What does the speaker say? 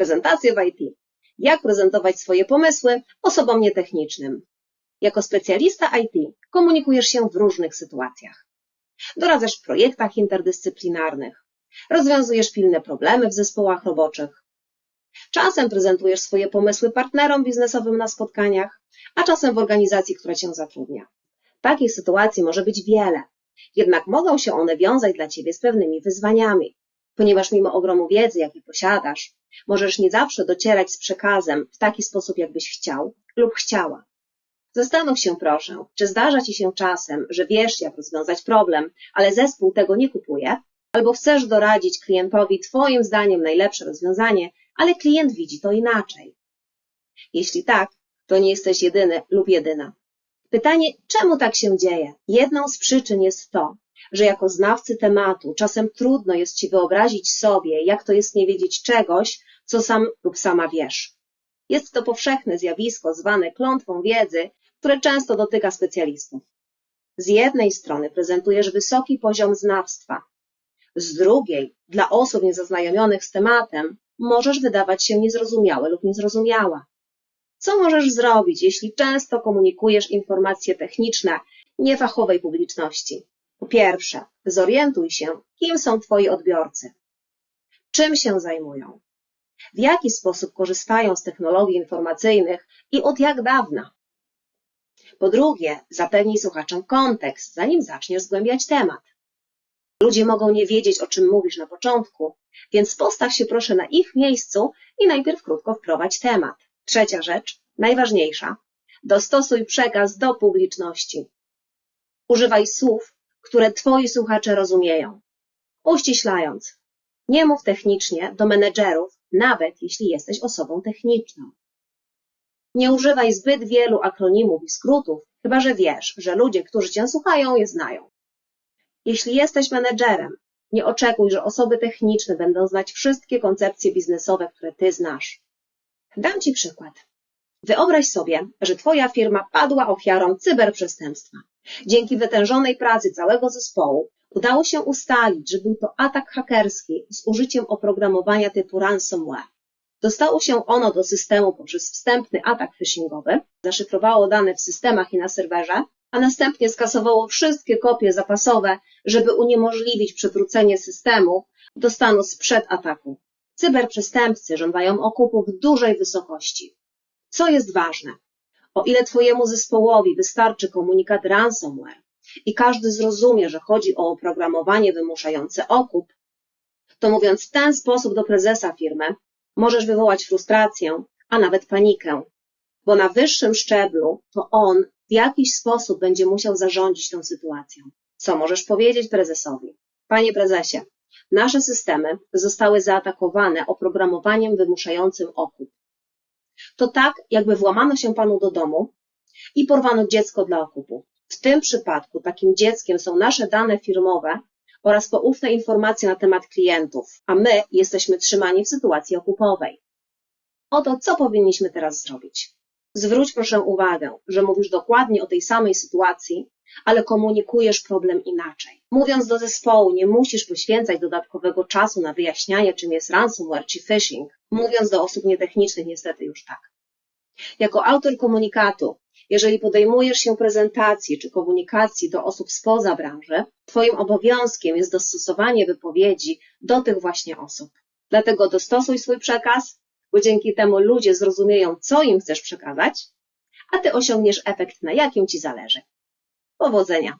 Prezentacje w IT. Jak prezentować swoje pomysły osobom nietechnicznym. Jako specjalista IT komunikujesz się w różnych sytuacjach. Doradzasz w projektach interdyscyplinarnych, rozwiązujesz pilne problemy w zespołach roboczych. Czasem prezentujesz swoje pomysły partnerom biznesowym na spotkaniach, a czasem w organizacji, która cię zatrudnia. Takich sytuacji może być wiele, jednak mogą się one wiązać dla ciebie z pewnymi wyzwaniami, ponieważ mimo ogromu wiedzy, jaki posiadasz, możesz nie zawsze docierać z przekazem w taki sposób, jakbyś chciał lub chciała. Zastanów się proszę, czy zdarza Ci się czasem, że wiesz, jak rozwiązać problem, ale zespół tego nie kupuje, albo chcesz doradzić klientowi Twoim zdaniem najlepsze rozwiązanie, ale klient widzi to inaczej. Jeśli tak, to nie jesteś jedyny lub jedyna. Pytanie, czemu tak się dzieje? Jedną z przyczyn jest to, że jako znawcy tematu czasem trudno jest Ci wyobrazić sobie, jak to jest nie wiedzieć czegoś, co sam lub sama wiesz. Jest to powszechne zjawisko zwane klątwą wiedzy, które często dotyka specjalistów. Z jednej strony prezentujesz wysoki poziom znawstwa, z drugiej, dla osób niezaznajomionych z tematem, możesz wydawać się niezrozumiały lub niezrozumiała. Co możesz zrobić, jeśli często komunikujesz informacje techniczne niefachowej publiczności? Po pierwsze, zorientuj się, kim są Twoi odbiorcy, czym się zajmują, w jaki sposób korzystają z technologii informacyjnych i od jak dawna. Po drugie, zapewnij słuchaczom kontekst, zanim zaczniesz zgłębiać temat. Ludzie mogą nie wiedzieć, o czym mówisz na początku, więc postaw się proszę na ich miejscu i najpierw krótko wprowadź temat. Trzecia rzecz, najważniejsza. Dostosuj przekaz do publiczności. Używaj słów, które Twoi słuchacze rozumieją. Uściślając, nie mów technicznie do menedżerów, nawet jeśli jesteś osobą techniczną. Nie używaj zbyt wielu akronimów i skrótów, chyba że wiesz, że ludzie, którzy Cię słuchają, je znają. Jeśli jesteś menedżerem, nie oczekuj, że osoby techniczne będą znać wszystkie koncepcje biznesowe, które Ty znasz. Dam Ci przykład. Wyobraź sobie, że Twoja firma padła ofiarą cyberprzestępstwa. Dzięki wytężonej pracy całego zespołu udało się ustalić, że był to atak hakerski z użyciem oprogramowania typu ransomware. Dostało się ono do systemu poprzez wstępny atak phishingowy, zaszyfrowało dane w systemach i na serwerze, a następnie skasowało wszystkie kopie zapasowe, żeby uniemożliwić przywrócenie systemu do stanu sprzed ataku. Cyberprzestępcy żądają okupu w dużej wysokości. Co jest ważne? O ile Twojemu zespołowi wystarczy komunikat ransomware i każdy zrozumie, że chodzi o oprogramowanie wymuszające okup, to mówiąc w ten sposób do prezesa firmy, możesz wywołać frustrację, a nawet panikę, bo na wyższym szczeblu to on w jakiś sposób będzie musiał zarządzić tą sytuacją. Co możesz powiedzieć prezesowi? Panie prezesie, nasze systemy zostały zaatakowane oprogramowaniem wymuszającym okup. To tak, jakby włamano się panu do domu i porwano dziecko dla okupu. W tym przypadku takim dzieckiem są nasze dane firmowe oraz poufne informacje na temat klientów, a my jesteśmy trzymani w sytuacji okupowej. Oto co powinniśmy teraz zrobić. Zwróć proszę uwagę, że mówisz dokładnie o tej samej sytuacji, ale komunikujesz problem inaczej. Mówiąc do zespołu, nie musisz poświęcać dodatkowego czasu na wyjaśnianie, czym jest ransomware czy phishing. Mówiąc do osób nietechnicznych, niestety już tak. Jako autor komunikatu, jeżeli podejmujesz się prezentacji czy komunikacji do osób spoza branży, Twoim obowiązkiem jest dostosowanie wypowiedzi do tych właśnie osób. Dlatego dostosuj swój przekaz, bo dzięki temu ludzie zrozumieją, co im chcesz przekazać, a Ty osiągniesz efekt, na jakim Ci zależy. Powodzenia!